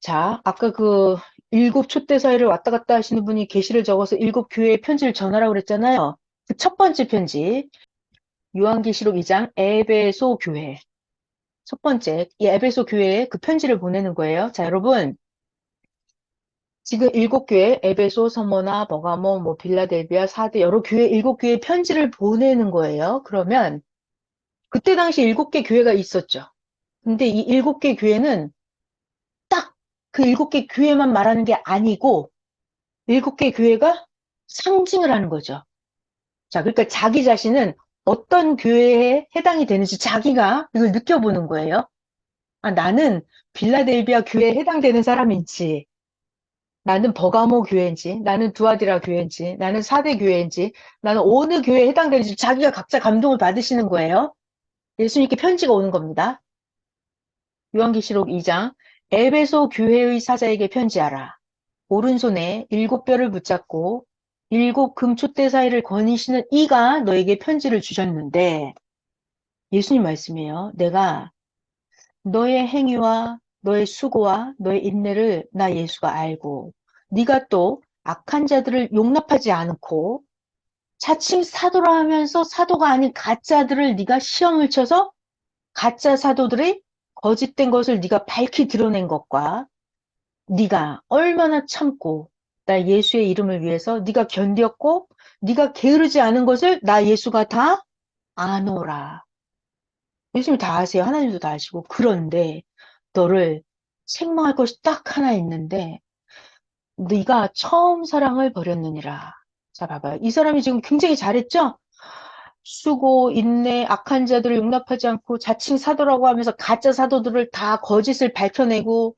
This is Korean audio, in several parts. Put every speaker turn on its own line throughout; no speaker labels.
자, 아까 그 일곱 촛대 사이를 왔다 갔다 하시는 분이 계시를 적어서 일곱 교회에 편지를 전하라고 그랬잖아요. 그 첫 번째 편지, 요한계시록 2장 에베소 교회. 첫 번째, 이 에베소 교회에 그 편지를 보내는 거예요. 자, 여러분. 지금 일곱 교회, 에베소, 서머나, 버가모, 뭐 빌라델비아, 사대 여러 교회 일곱 교회 편지를 보내는 거예요. 그러면 그때 당시 일곱 개 교회가 있었죠. 근데 이 일곱 개 교회는 딱 그 일곱 개 교회만 말하는 게 아니고 일곱 개 교회가 상징을 하는 거죠. 자, 그러니까 자기 자신은 어떤 교회에 해당이 되는지 자기가 이걸 느껴보는 거예요. 아, 나는 빌라델비아 교회에 해당되는 사람인지, 나는 버가모 교회인지, 나는 두아디라 교회인지, 나는 사대 교회인지, 나는 어느 교회에 해당되는지 자기가 각자 감동을 받으시는 거예요. 예수님께 편지가 오는 겁니다. 요한계시록 2장 에베소 교회의 사자에게 편지하라. 오른손에 일곱 뼈를 붙잡고 일곱 금촛대 사이를 거니시는 이가 너에게 편지를 주셨는데 예수님 말씀이에요. 내가 너의 행위와 너의 수고와 너의 인내를 나 예수가 알고 네가 또 악한 자들을 용납하지 않고 자칭 사도라 하면서 사도가 아닌 가짜들을 네가 시험을 쳐서 가짜 사도들의 거짓된 것을 네가 밝히 드러낸 것과 네가 얼마나 참고 나 예수의 이름을 위해서 네가 견뎠고 네가 게으르지 않은 것을 나 예수가 다 아노라. 예수님이 다 아세요. 하나님도 다 아시고. 그런데 너를 책망할 것이 딱 하나 있는데 네가 처음 사랑을 버렸느니라. 자, 봐봐요. 이 사람이 지금 굉장히 잘했죠? 수고, 인내, 악한 자들을 용납하지 않고 자칭 사도라고 하면서 가짜 사도들을 다 거짓을 밝혀내고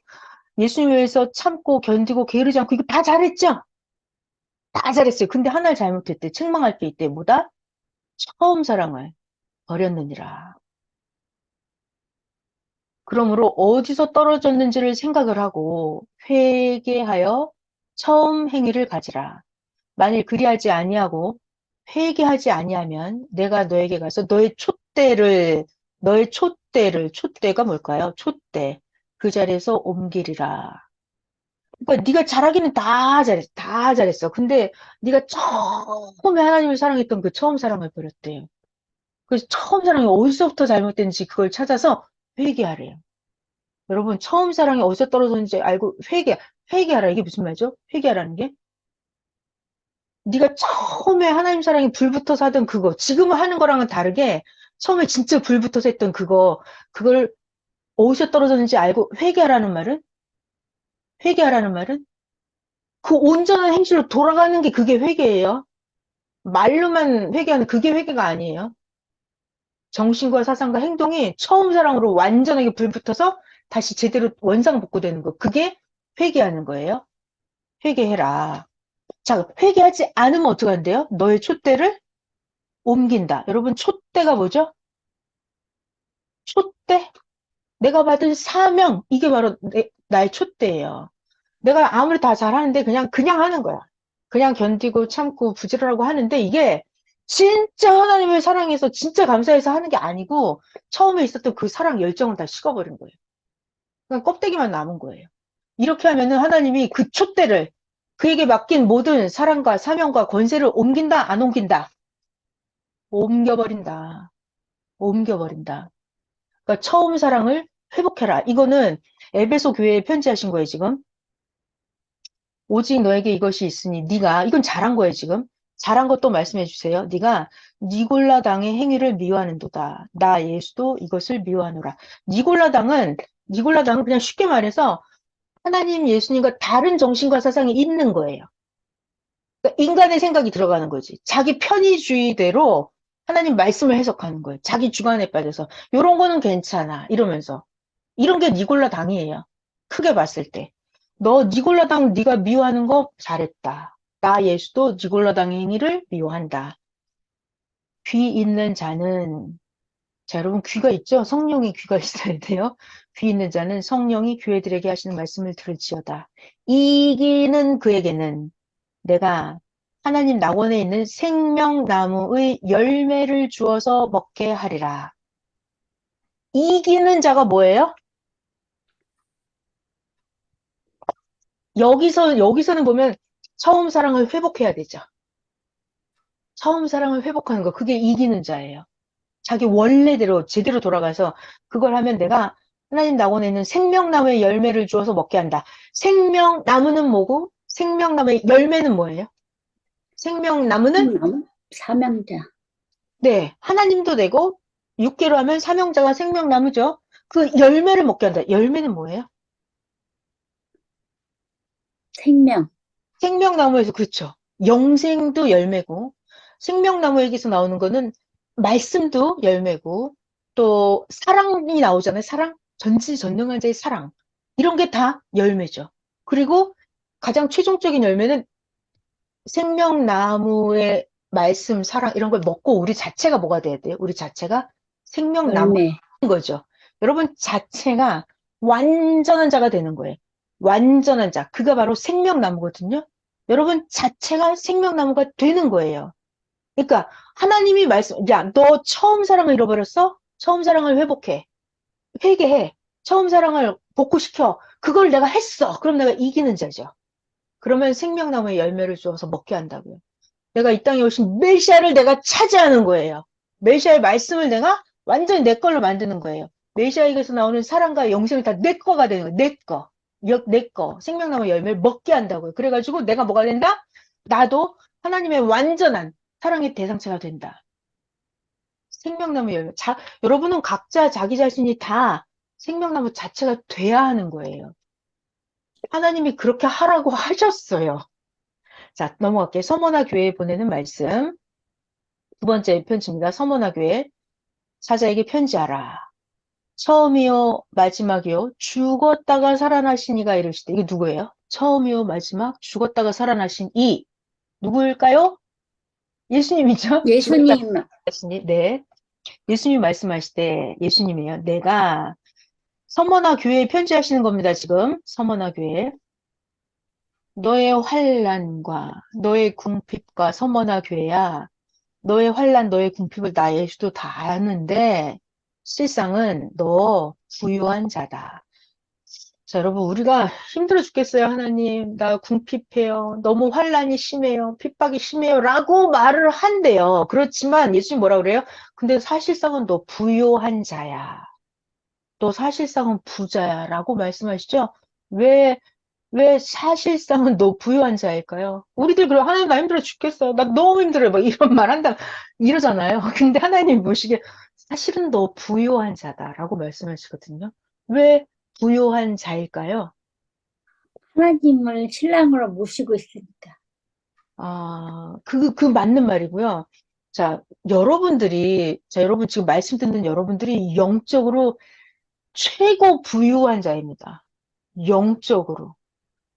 예수님 위해서 참고 견디고 게으르지 않고 이거 다 잘했죠? 다 잘했어요. 근데 하나를 잘못했대. 책망할 게 있대. 뭐다? 처음 사랑을 버렸느니라. 그러므로 어디서 떨어졌는지를 생각을 하고 회개하여 처음 행위를 가지라. 만일 그리하지 아니하고 회개하지 아니하면 내가 너에게 가서 너의 촛대를 너의 촛대를 촛대가 뭘까요? 촛대 그 자리에서 옮기리라. 그러니까 네가 잘하기는 다 잘했어. 다 잘했어. 근데 네가 처음에 하나님을 사랑했던 그 처음 사랑을 버렸대요. 그래서 처음 사랑이 어디서부터 잘못된지 그걸 찾아서 회개하래요. 여러분 처음 사랑이 어디서 떨어졌는지 알고 회개 회개하라 이게 무슨 말이죠? 회개하라는 게 네가 처음에 하나님 사랑이 불붙어서 하던 그거 지금은 하는 거랑은 다르게 처음에 진짜 불붙어서 했던 그거 그걸 어디서 떨어졌는지 알고 회개하라는 말은 회개하라는 말은 그 온전한 행실로 돌아가는 게 그게 회개예요. 말로만 회개하는 그게 회개가 아니에요. 정신과 사상과 행동이 처음 사랑으로 완전하게 불붙어서 다시 제대로 원상 복구되는 거. 그게 회개하는 거예요. 회개해라. 자, 회개하지 않으면 어떻게 한대요? 너의 촛대를 옮긴다. 여러분, 촛대가 뭐죠? 촛대? 내가 받은 사명, 이게 바로 내, 나의 촛대예요. 내가 아무리 다 잘하는데 그냥, 그냥 하는 거야. 그냥 견디고 참고 부지런하고 하는데 이게 진짜 하나님을 사랑해서 진짜 감사해서 하는 게 아니고 처음에 있었던 그 사랑 열정을 다 식어버린 거예요. 그냥 껍데기만 남은 거예요. 이렇게 하면은 하나님이 그 촛대를 그에게 맡긴 모든 사랑과 사명과 권세를 옮긴다, 안 옮긴다? 옮겨버린다. 옮겨버린다. 그러니까 처음 사랑을 회복해라. 이거는 에베소 교회에 편지하신 거예요, 지금. 오직 너에게 이것이 있으니 네가 이건 잘한 거예요, 지금. 잘한 것도 말씀해 주세요. 네가 니골라 당의 행위를 미워하는도다. 나 예수도 이것을 미워하노라. 니골라 당은 니골라 당은 그냥 쉽게 말해서 하나님 예수님과 다른 정신과 사상이 있는 거예요. 그러니까 인간의 생각이 들어가는 거지. 자기 편의주의대로 하나님 말씀을 해석하는 거예요. 자기 주관에 빠져서 이런 거는 괜찮아 이러면서 이런 게 니골라 당이에요. 크게 봤을 때. 너 니골라 당 네가 미워하는 거 잘했다. 나 예수도 니골라 당의 행위를 미워한다. 귀 있는 자는 자 여러분 귀가 있죠? 성령이 귀가 있어야 돼요. 귀 있는 자는 성령이 교회들에게 하시는 말씀을 들을지어다. 이기는 그에게는 내가 하나님 낙원에 있는 생명나무의 열매를 주어서 먹게 하리라. 이기는 자가 뭐예요? 여기서, 여기서는 보면 처음 사랑을 회복해야 되죠. 처음 사랑을 회복하는 거, 그게 이기는 자예요. 자기 원래대로 제대로 돌아가서 그걸 하면 내가 하나님 낙원에는 생명나무의 열매를 주어서 먹게 한다. 생명나무는 뭐고? 생명나무의 열매는 뭐예요? 생명나무는
나무? 사명자.
네, 하나님도 되고 육계로 하면 사명자가 생명나무죠. 그 열매를 먹게 한다. 열매는 뭐예요?
생명.
생명나무에서 그렇죠. 영생도 열매고 생명나무에게서 나오는 거는 말씀도 열매고 또 사랑이 나오잖아요. 사랑, 전지전능한 자의 사랑 이런 게 다 열매죠. 그리고 가장 최종적인 열매는 생명나무의 말씀, 사랑 이런 걸 먹고 우리 자체가 뭐가 돼야 돼요? 우리 자체가 생명나무
열매.
거죠. 여러분 자체가 완전한 자가 되는 거예요. 완전한 자. 그가 바로 생명나무거든요. 여러분 자체가 생명나무가 되는 거예요. 그러니까 하나님이 말씀, 야, 너 처음 사랑을 잃어버렸어? 처음 사랑을 회복해. 회개해. 처음 사랑을 복구시켜. 그걸 내가 했어. 그럼 내가 이기는 자죠. 그러면 생명나무의 열매를 주어서 먹게 한다고요. 내가 이 땅에 오신 메시아를 내가 차지하는 거예요. 메시아의 말씀을 내가 완전히 내 걸로 만드는 거예요. 메시아에게서 나오는 사랑과 영생이 다 내 거가 되는 거예요. 내 거. 역, 내 거. 생명나무 열매를 먹게 한다고요. 그래가지고 내가 뭐가 된다? 나도 하나님의 완전한 사랑의 대상체가 된다. 생명나무 열매. 자, 여러분은 각자 자기 자신이 다 생명나무 자체가 돼야 하는 거예요. 하나님이 그렇게 하라고 하셨어요. 자, 넘어갈게요. 서머나 교회에 보내는 말씀. 두 번째 편지입니다. 서머나 교회. 사자에게 편지하라. 처음이요, 마지막이요, 죽었다가 살아나신 이가 이르시되, 이게 누구예요? 처음이요, 마지막, 죽었다가 살아나신 이. 누구일까요? 예수님이죠?
예수님.
예수님, 네. 예수님 말씀하실 때, 예수님이에요. 내가 서머나 교회에 편지하시는 겁니다, 지금. 서머나 교회. 너의 환란과 너의 궁핍과 서머나 교회야. 너의 환란, 너의 궁핍을 나 예수도 다 아는데 실상은 너 부유한 자다. 자, 여러분 우리가 힘들어 죽겠어요, 하나님. 나 궁핍해요. 너무 환란이 심해요. 핍박이 심해요. 라고 말을 한대요. 그렇지만 예수님 뭐라 그래요? 근데 사실상은 너 부유한 자야. 너 사실상은 부자야. 라고 말씀하시죠? 왜, 왜 사실상은 너 부유한 자일까요? 우리들 그래, 하나님 나 힘들어 죽겠어. 나 너무 힘들어요. 막 이런 말 한다. 이러잖아요. 근데 하나님 보시기에 사실은 너 부유한 자다라고 말씀하시거든요. 왜 부유한 자일까요?
하나님을 신랑으로 모시고 있으니까.
아, 그, 그 맞는 말이고요. 자, 여러분들이, 자, 여러분 지금 말씀 듣는 여러분들이 영적으로 최고 부유한 자입니다. 영적으로.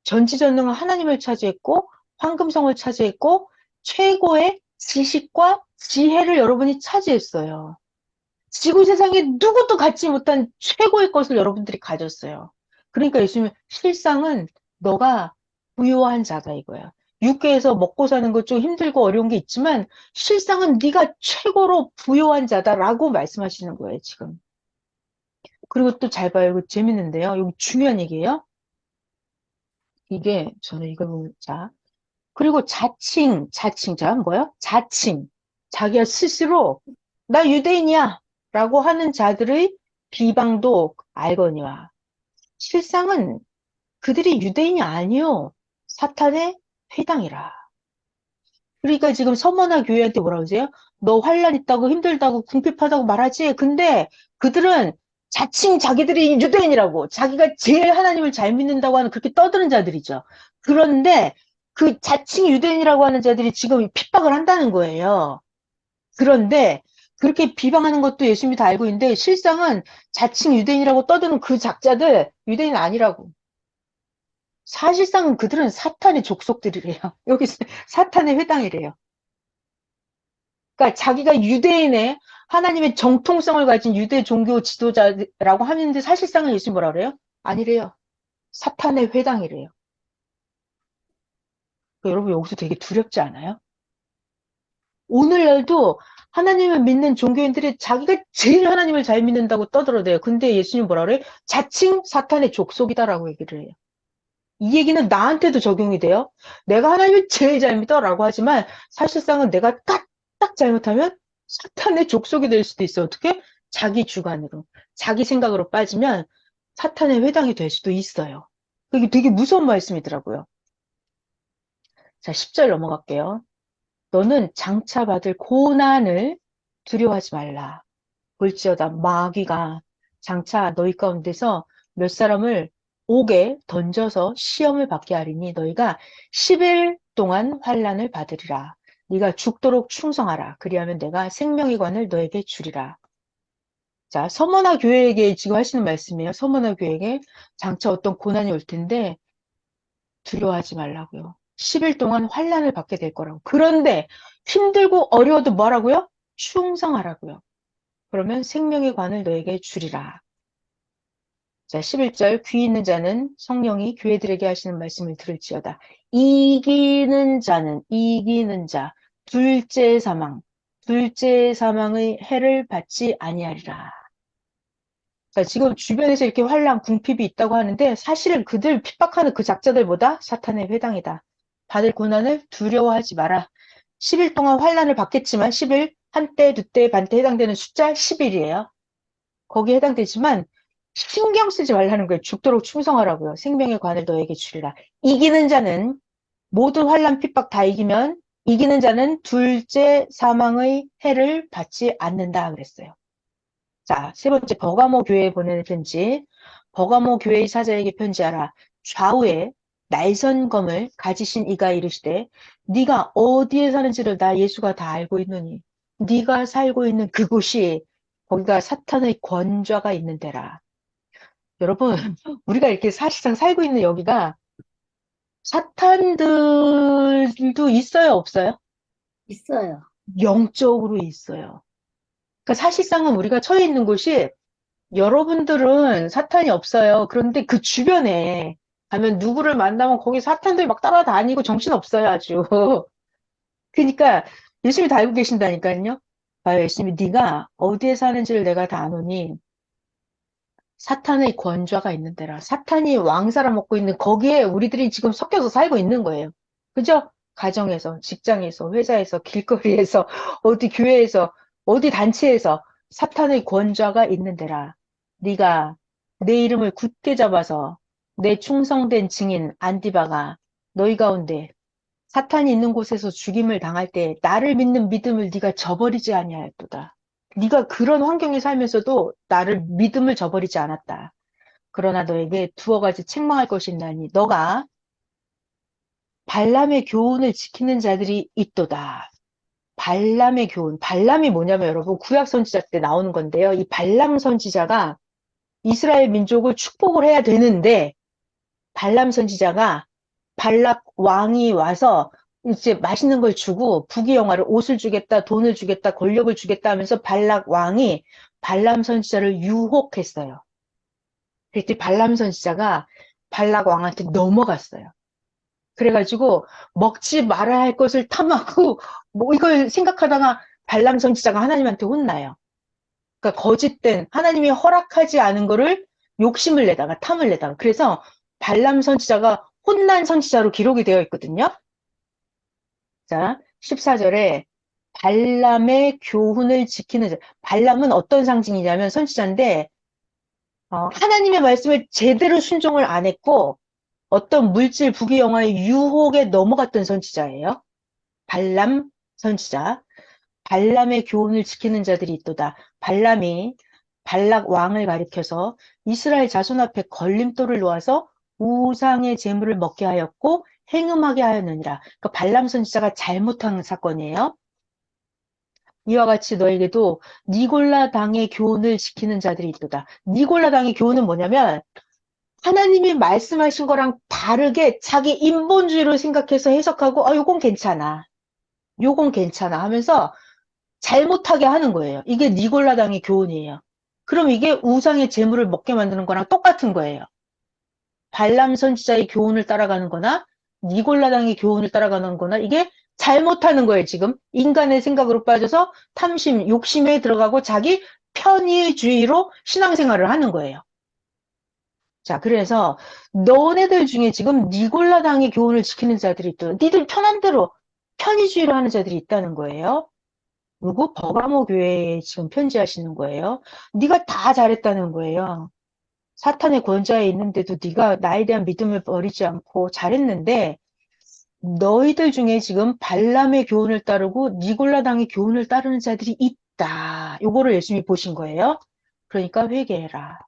전지전능한 하나님을 차지했고, 황금성을 차지했고, 최고의 지식과 지혜를 여러분이 차지했어요. 지구 세상에 누구도 갖지 못한 최고의 것을 여러분들이 가졌어요. 그러니까 예수님은 실상은 너가 부유한 자다 이거야. 육계에서 먹고 사는 것 좀 힘들고 어려운 게 있지만 실상은 네가 최고로 부유한 자다라고 말씀하시는 거예요, 지금. 그리고 또 잘 봐요. 이거 재밌는데요. 여기 중요한 얘기예요. 이게 저는 이걸 보면 자 그리고 자칭 자칭 자 뭐요? 자칭 자기가 스스로 나 유대인이야 라고 하는 자들의 비방도 알거니와 실상은 그들이 유대인이 아니요 사탄의 회당이라. 그러니까 지금 서머나 교회한테 뭐라고 하세요? 너 환란 있다고 힘들다고 궁핍하다고 말하지. 근데 그들은 자칭 자기들이 유대인이라고 자기가 제일 하나님을 잘 믿는다고 하는 그렇게 떠드는 자들이죠. 그런데 그 자칭 유대인이라고 하는 자들이 지금 핍박을 한다는 거예요. 그런데 그렇게 비방하는 것도 예수님이 다 알고 있는데 실상은 자칭 유대인이라고 떠드는 그 작자들 유대인 아니라고. 사실상은 그들은 사탄의 족속들이래요. 여기 사탄의 회당이래요. 그러니까 자기가 유대인의 하나님의 정통성을 가진 유대 종교 지도자라고 하는데 사실상은 예수님 뭐라 그래요? 아니래요. 사탄의 회당이래요. 그러니까 여러분 여기서 되게 두렵지 않아요? 오늘날도 하나님을 믿는 종교인들이 자기가 제일 하나님을 잘 믿는다고 떠들어대요. 근데 예수님 뭐라 그래요? 자칭 사탄의 족속이다라고 얘기를 해요. 이 얘기는 나한테도 적용이 돼요. 내가 하나님을 제일 잘 믿어라고 하지만 사실상은 내가 까딱 잘못하면 사탄의 족속이 될 수도 있어. 어떻게? 자기 주관으로, 자기 생각으로 빠지면 사탄의 회당이 될 수도 있어요. 이게 되게 무서운 말씀이더라고요. 자, 10절 넘어갈게요. 너는 장차 받을 고난을 두려워하지 말라. 볼지어다 마귀가 장차 너희 가운데서 몇 사람을 옥에 던져서 시험을 받게 하리니 너희가 10일 동안 환란을 받으리라. 네가 죽도록 충성하라. 그리하면 내가 생명의 관을 너에게 주리라. 자, 서머나 교회에게 지금 하시는 말씀이에요. 서머나 교회에게 장차 어떤 고난이 올 텐데 두려워하지 말라고요. 10일 동안 환란을 받게 될 거라고. 그런데 힘들고 어려워도 뭐라고요? 충성하라고요. 그러면 생명의 관을 너에게 주리라. 자, 11절 귀 있는 자는 성령이 교회들에게 하시는 말씀을 들을지어다. 이기는 자는 이기는 자 둘째 사망 둘째 사망의 해를 받지 아니하리라. 자, 지금 주변에서 이렇게 환란 궁핍이 있다고 하는데 사실은 그들 핍박하는 그 작자들보다 사탄의 회당이다. 받을 고난을 두려워하지 마라. 10일 동안 환란을 받겠지만 10일 한때, 두때, 반때 해당되는 숫자 10일이에요. 거기에 해당되지만 신경 쓰지 말라는 거예요. 죽도록 충성하라고요. 생명의 관을 너에게 주리라. 이기는 자는 모든 환란 핍박 다 이기면 이기는 자는 둘째 사망의 해를 받지 않는다 그랬어요. 자, 세 번째 버가모 교회에 보내는 편지. 버가모 교회의 사자에게 편지하라. 좌우에 날선검을 가지신 이가 이르시되 네가 어디에 사는지를 나 예수가 다 알고 있느니 네가 살고 있는 그곳이 거기가 사탄의 권좌가 있는 데라. 여러분, 우리가 이렇게 사실상 살고 있는 여기가 사탄들도 있어요, 없어요?
있어요.
영적으로 있어요. 그러니까 사실상은 우리가 처해 있는 곳이 여러분들은 사탄이 없어요. 그런데 그 주변에 가면 누구를 만나면 거기 사탄들이 막 따라다니고 정신없어요, 아주. 그러니까 예수님이 다 알고 계신다니까요. 봐요, 예수님이 네가 어디에 사는지를 내가 다 아노니 사탄의 권좌가 있는 데라. 사탄이 왕사라 먹고 있는 거기에 우리들이 지금 섞여서 살고 있는 거예요. 그죠? 가정에서, 직장에서, 회사에서, 길거리에서, 어디 교회에서, 어디 단체에서 사탄의 권좌가 있는 데라. 네가 내 이름을 굳게 잡아서 내 충성된 증인 안디바가 너희 가운데 사탄이 있는 곳에서 죽임을 당할 때 나를 믿는 믿음을 네가 저버리지 아니하였도다. 네가 그런 환경에 살면서도 나를 믿음을 저버리지 않았다. 그러나 너에게 두어 가지 책망할 것이 있나니 너가 발람의 교훈을 지키는 자들이 있도다. 발람의 교훈. 발람이 뭐냐면 여러분 구약 선지자 때 나오는 건데요. 이 발람 선지자가 이스라엘 민족을 축복을 해야 되는데 발람 선지자가 발락 왕이 와서 이제 맛있는 걸 주고 부귀 영화를 옷을 주겠다, 돈을 주겠다, 권력을 주겠다 하면서 발락 왕이 발람 선지자를 유혹했어요. 그랬더니 발람 선지자가 발락 왕한테 넘어갔어요. 그래가지고 먹지 말아야 할 것을 탐하고 뭐 이걸 생각하다가 발람 선지자가 하나님한테 혼나요. 그러니까 거짓된 하나님이 허락하지 않은 거를 욕심을 내다가 탐을 내다가 그래서 발람 선지자가 혼난 선지자로 기록이 되어 있거든요. 자, 14절에 발람의 교훈을 지키는 자. 발람은 어떤 상징이냐면 선지자인데 어, 하나님의 말씀을 제대로 순종을 안 했고 어떤 물질 부귀영화의 유혹에 넘어갔던 선지자예요. 발람 선지자. 발람의 교훈을 지키는 자들이 있도다. 발람이 발락 왕을 가리켜서 이스라엘 자손 앞에 걸림돌을 놓아서 우상의 재물을 먹게 하였고 행음하게 하였느니라. 그러니까 발람 선지자가 잘못한 사건이에요. 이와 같이 너에게도 니골라 당의 교훈을 지키는 자들이 있도다. 니골라 당의 교훈은 뭐냐면 하나님이 말씀하신 거랑 다르게 자기 인본주의로 생각해서 해석하고 아 요건 괜찮아. 요건 괜찮아 하면서 잘못하게 하는 거예요. 이게 니골라 당의 교훈이에요. 그럼 이게 우상의 재물을 먹게 만드는 거랑 똑같은 거예요. 발람 선지자의 교훈을 따라가는 거나 니골라당의 교훈을 따라가는 거나 이게 잘못하는 거예요, 지금. 인간의 생각으로 빠져서 탐심, 욕심에 들어가고 자기 편의주의로 신앙생활을 하는 거예요. 자, 그래서 너네들 중에 지금 니골라당의 교훈을 지키는 자들이 있다. 니들 편한 대로 편의주의로 하는 자들이 있다는 거예요. 누구? 버가모 교회에 지금 편지하시는 거예요. 네가 다 잘했다는 거예요. 사탄의 권좌에 있는데도 네가 나에 대한 믿음을 버리지 않고 잘했는데 너희들 중에 지금 발람의 교훈을 따르고 니골라당의 교훈을 따르는 자들이 있다. 요거를 예수님이 보신 거예요. 그러니까 회개해라.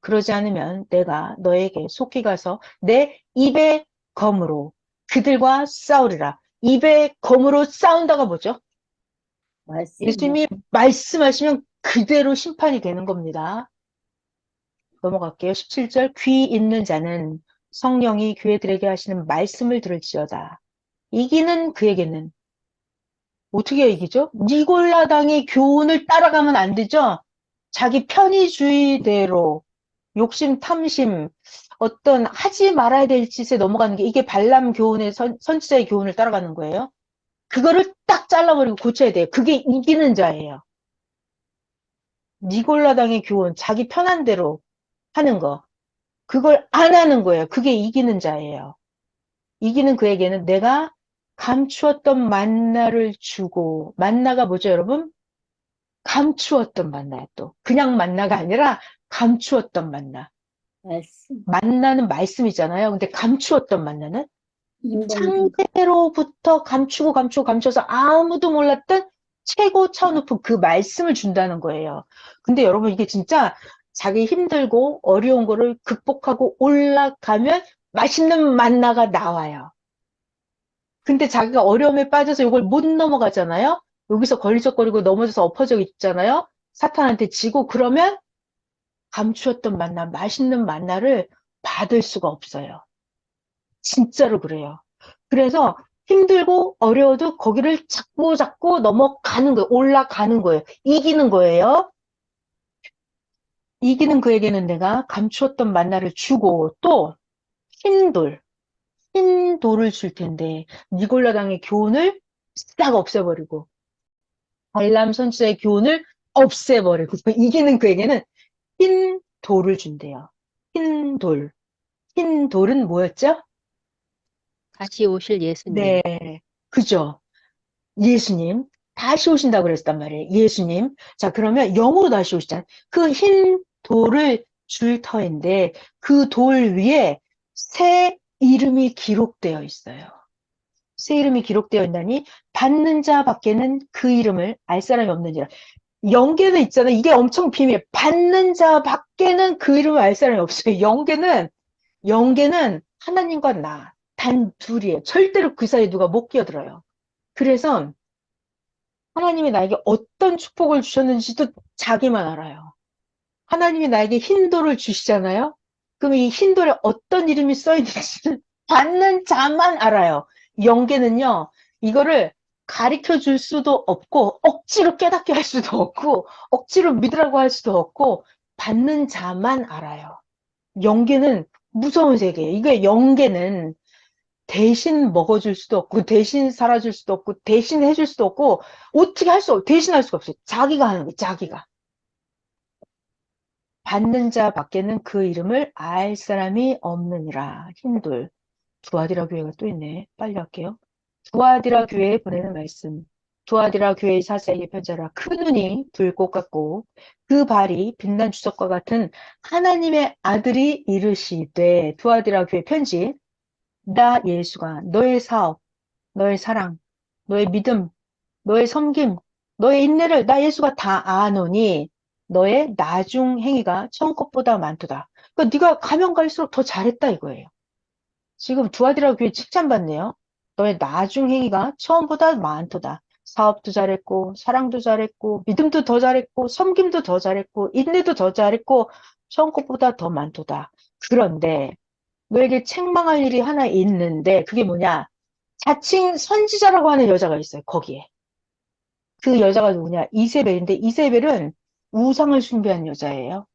그러지 않으면 내가 너에게 속히 가서 내 입의 검으로 그들과 싸우리라. 입의 검으로 싸운다가 뭐죠?
말씀.
예수님이 말씀하시면 그대로 심판이 되는 겁니다. 넘어갈게요. 17절 귀 있는 자는 성령이 교회들에게 하시는 말씀을 들을지어다. 이기는 그에게는 어떻게 이기죠? 니골라당의 교훈을 따라가면 안 되죠? 자기 편의주의대로 욕심, 탐심, 어떤 하지 말아야 될 짓에 넘어가는 게 이게 발람 교훈의 선, 선지자의 교훈을 따라가는 거예요. 그거를 딱 잘라버리고 고쳐야 돼요. 그게 이기는 자예요. 니골라당의 교훈, 자기 편한 대로 하는 거. 그걸 안 하는 거예요. 그게 이기는 자예요. 이기는 그에게는 내가 감추었던 만나를 주고, 만나가 뭐죠, 여러분? 감추었던 만나야 또. 그냥 만나가 아니라 감추었던 만나.
말씀.
만나는 말씀이잖아요. 근데 감추었던 만나는. 창세로부터 감추고 감추고 감춰서 아무도 몰랐던 최고 차원 높은 그 말씀을 준다는 거예요. 근데 여러분 이게 진짜 자기 힘들고 어려운 거를 극복하고 올라가면 맛있는 만나가 나와요. 근데 자기가 어려움에 빠져서 이걸 못 넘어가잖아요. 여기서 걸리적거리고 넘어져서 엎어져 있잖아요. 사탄한테 지고 그러면 감추었던 만나, 맛있는 만나를 받을 수가 없어요. 진짜로 그래요. 그래서 힘들고 어려워도 거기를 잡고 잡고 넘어가는 거예요. 올라가는 거예요. 이기는 거예요. 이기는 그에게는 내가 감추었던 만나를 주고 또 흰돌, 흰돌을 줄 텐데 니골라당의 교훈을 싹 없애버리고 발람 선지자의 교훈을 없애버리고 이기는 그에게는 흰 돌을 준대요. 흰 돌. 흰 돌은 뭐였죠?
다시 오실 예수님.
네, 그죠. 예수님. 다시 오신다고 그랬단 말이에요. 예수님. 자, 그러면 영으로 다시 오시잖아요. 그 흰 돌을 줄 터인데 그 돌 위에 새 이름이 기록되어 있어요. 새 이름이 기록되어 있다니 받는 자 밖에는 그 이름을 알 사람이 없느니라. 영계는 있잖아요. 이게 엄청 비밀. 받는 자 밖에는 그 이름을 알 사람이 없어요. 영계는 영계는 하나님과 나 단 둘이에요. 절대로 그 사이에 누가 못 끼어들어요. 그래서 하나님이 나에게 어떤 축복을 주셨는지도 자기만 알아요. 하나님이 나에게 흰돌을 주시잖아요. 그럼 이 흰돌에 어떤 이름이 써 있는지는 받는 자만 알아요. 영계는요, 이거를 가르쳐 줄 수도 없고, 억지로 깨닫게 할 수도 없고, 억지로 믿으라고 할 수도 없고, 받는 자만 알아요. 영계는 무서운 세계예요. 이게 영계는 대신 먹어줄 수도 없고, 대신 살아줄 수도 없고, 대신 해줄 수도 없고, 어떻게 할 수, 없, 대신 할 수가 없어요. 자기가 하는 거예요, 자기가. 받는 자 밖에는 그 이름을 알 사람이 없느니라. 흰돌. 두아디라 교회가 또 있네. 빨리 할게요. 두아디라 교회에 보내는 말씀. 두아디라 교회의 사세에게 편지하라. 그 눈이 불꽃 같고 그 발이 빛난 주석과 같은 하나님의 아들이 이르시되 두아디라 교회 편지. 나 예수가 너의 사업, 너의 사랑, 너의 믿음, 너의 섬김, 너의 인내를 나 예수가 다 아노니 너의 나중 행위가 처음 것보다 많도다. 그러니까 네가 가면 갈수록 더 잘했다 이거예요. 지금 두아디라 교회 칭찬받네요. 너의 나중 행위가 처음보다 많도다. 사업도 잘했고, 사랑도 잘했고, 믿음도 더 잘했고, 섬김도 더 잘했고, 인내도 더 잘했고, 처음 것보다 더 많도다. 그런데 너에게 책망할 일이 하나 있는데 그게 뭐냐? 자칭 선지자라고 하는 여자가 있어요. 거기에. 그 여자가 누구냐? 이세벨인데 이세벨은 우상을 숭배한 여자예요.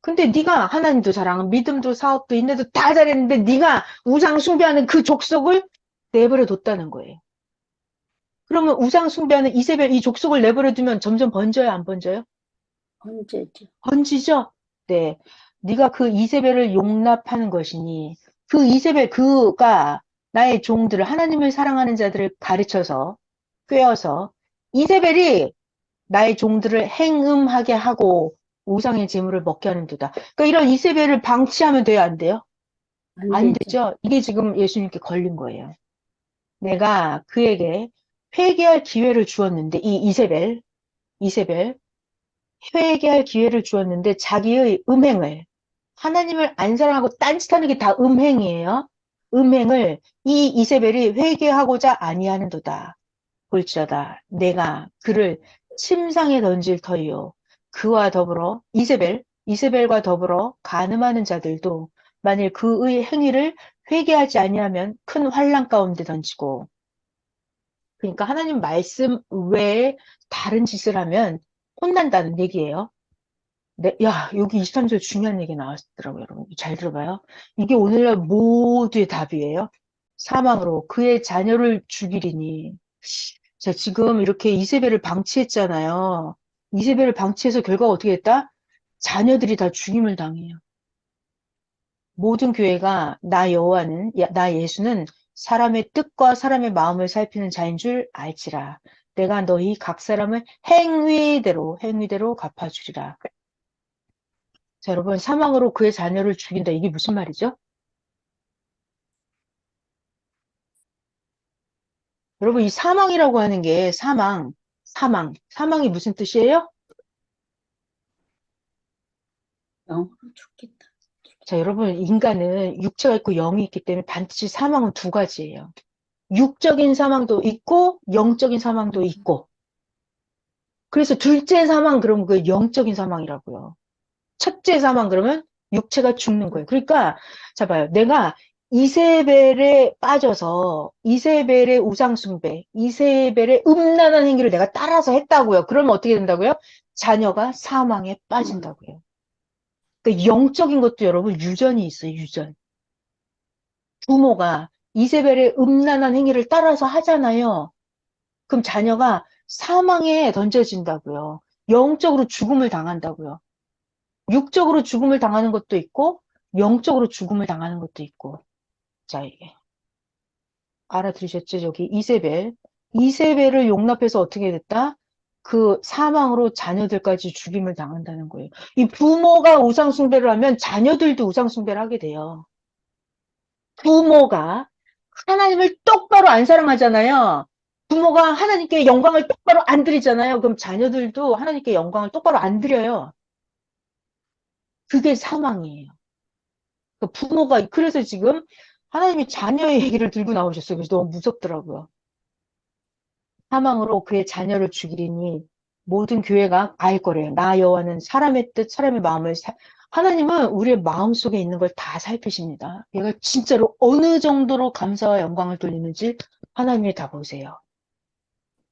근데 네가 하나님도 사랑, 믿음도 사업도 인내도 다 잘했는데 네가 우상 숭배하는 그 족속을 내버려 뒀다는 거예요. 그러면 우상 숭배하는 이세벨 이 족속을 내버려 두면 점점 번져요, 안 번져요?
언제죠?
번지죠? 네. 네가 그 이세벨을 용납하는 것이니 그 이세벨 그가 나의 종들을 하나님을 사랑하는 자들을 가르쳐서 꿰어서 이세벨이 나의 종들을 행음하게 하고 우상의 제물을 먹게 하는도다. 그러니까 이런 이세벨을 방치하면 돼요, 안 돼요? 안 되죠. 이게 지금 예수님께 걸린 거예요. 내가 그에게 회개할 기회를 주었는데 이 이세벨, 이세벨 회개할 기회를 주었는데 자기의 음행을 하나님을 안 사랑하고 딴짓하는 게 다 음행이에요. 음행을 이 이세벨이 회개하고자 아니하는도다. 볼지어다 내가 그를 침상에 던질 터이요 그와 더불어 이세벨 이세벨과 더불어 간음하는 자들도 만일 그의 행위를 회개하지 아니하면 큰 환란 가운데 던지고 그러니까 하나님 말씀 외에 다른 짓을 하면 혼난다는 얘기예요. 네, 야, 여기 23절 중요한 얘기 나왔더라고요, 여러분. 잘 들어봐요. 이게 오늘날 모두의 답이에요. 사망으로 그의 자녀를 죽이리니. 자, 지금 이렇게 이세벨을 방치했잖아요. 이세벨을 방치해서 결과가 어떻게 됐다? 자녀들이 다 죽임을 당해요. 모든 교회가 나 여호와는 야, 나 예수는 사람의 뜻과 사람의 마음을 살피는 자인 줄 알지라. 내가 너희 각 사람을 행위대로 행위대로 갚아주리라. 자, 여러분 사망으로 그의 자녀를 죽인다. 이게 무슨 말이죠? 여러분 이 사망이라고 하는 게 사망, 사망, 사망이 무슨 뜻이에요?
영으로 죽겠다.
자, 여러분, 인간은 육체가 있고 영이 있기 때문에 반드시 사망은 두 가지예요. 육적인 사망도 있고, 영적인 사망도 있고. 그래서 둘째 사망, 그러면 그 영적인 사망이라고요. 첫째 사망, 그러면 육체가 죽는 거예요. 그러니까, 자, 봐요. 내가 이세벨에 빠져서, 이세벨의 우상숭배, 이세벨의 음란한 행위를 내가 따라서 했다고요. 그러면 어떻게 된다고요? 자녀가 사망에 빠진다고요. 그 영적인 것도 여러분 유전이 있어요, 유전. 부모가 이세벨의 음란한 행위를 따라서 하잖아요. 그럼 자녀가 사망에 던져진다고요. 영적으로 죽음을 당한다고요. 육적으로 죽음을 당하는 것도 있고, 영적으로 죽음을 당하는 것도 있고. 자, 이게. 알아들으셨죠? 저기 이세벨. 이세벨을 용납해서 어떻게 됐다? 그 사망으로 자녀들까지 죽임을 당한다는 거예요. 이 부모가 우상숭배를 하면 자녀들도 우상숭배를 하게 돼요. 부모가 하나님을 똑바로 안 사랑하잖아요. 부모가 하나님께 영광을 똑바로 안 드리잖아요. 그럼 자녀들도 하나님께 영광을 똑바로 안 드려요. 그게 사망이에요. 그 부모가 그래서 지금 하나님이 자녀의 얘기를 들고 나오셨어요. 그래서 너무 무섭더라고요. 사망으로 그의 자녀를 죽이리니 모든 교회가 알 거래요. 나 여호와는 사람의 뜻, 사람의 마음을 사- 하나님은 우리의 마음 속에 있는 걸 다 살피십니다. 얘가 진짜로 어느 정도로 감사와 영광을 돌리는지 하나님이 다 보세요.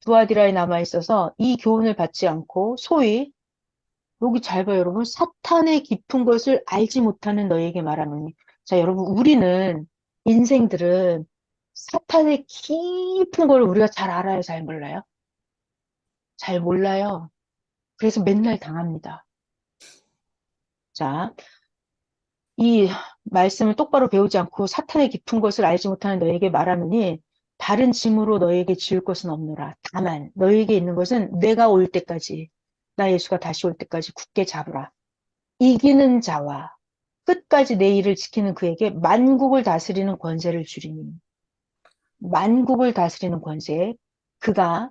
두아디라에 남아 있어서 이 교훈을 받지 않고 소위 여기 잘 봐요, 여러분. 사탄의 깊은 것을 알지 못하는 너에게 말하노니. 자, 여러분, 우리는 인생들은 사탄의 깊은 걸 우리가 잘 알아요, 잘 몰라요? 잘 몰라요. 그래서 맨날 당합니다. 자, 이 말씀을 똑바로 배우지 않고 사탄의 깊은 것을 알지 못하는 너에게 말하느니 다른 짐으로 너에게 지을 것은 없노라. 다만 너에게 있는 것은 내가 올 때까지 나 예수가 다시 올 때까지 굳게 잡으라. 이기는 자와 끝까지 내 일을 지키는 그에게 만국을 다스리는 권세를 주리니. 만국을 다스리는 권세. 그가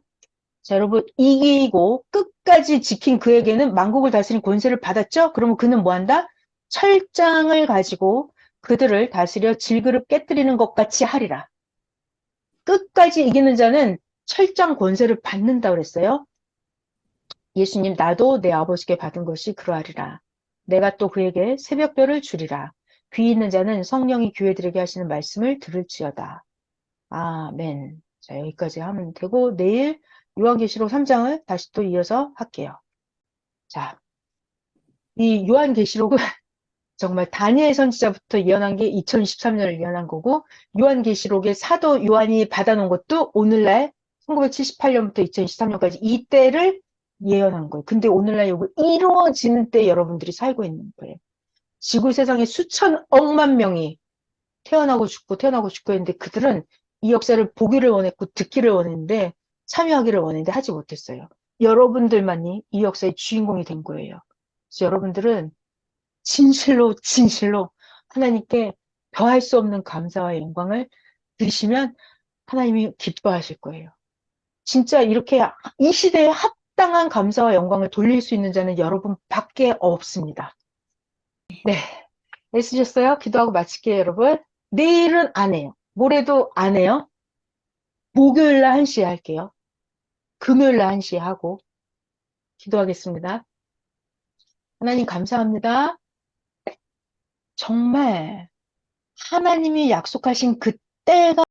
자, 여러분, 이기고 끝까지 지킨 그에게는 만국을 다스리는 권세를 받았죠? 그러면 그는 뭐 한다? 철장을 가지고 그들을 다스려 질그릇 깨뜨리는 것 같이 하리라. 끝까지 이기는 자는 철장 권세를 받는다 그랬어요. 예수님, 나도 내 아버지께 받은 것이 그러하리라. 내가 또 그에게 새벽별을 주리라. 귀 있는 자는 성령이 교회들에게 하시는 말씀을 들을지어다. 아멘. 자, 여기까지 하면 되고, 내일 요한계시록 3장을 다시 또 이어서 할게요. 자, 이 요한계시록은 정말 다니엘 선지자부터 예언한 게 2013년을 예언한 거고, 요한계시록의 사도 요한이 받아놓은 것도 오늘날 1978년부터 2023년까지 이때를 예언한 거예요. 근데 오늘날 이거 이루어지는 때 여러분들이 살고 있는 거예요. 지구 세상에 수천 억만 명이 태어나고 죽고 태어나고 죽고 했는데 그들은 이 역사를 보기를 원했고 듣기를 원했는데 참여하기를 원했는데 하지 못했어요. 여러분들만이 이 역사의 주인공이 된 거예요. 그래서 여러분들은 진실로 진실로 하나님께 더할 수 없는 감사와 영광을 드리시면 하나님이 기뻐하실 거예요. 진짜 이렇게 이 시대에 합당한 감사와 영광을 돌릴 수 있는 자는 여러분밖에 없습니다. 네. 애쓰셨어요? 기도하고 마칠게요, 여러분. 내일은 안 해요. 모레도 안 해요. 목요일 날 1시에 할게요. 금요일 날 1시에 하고 기도하겠습니다. 하나님 감사합니다. 정말 하나님이 약속하신 그 때가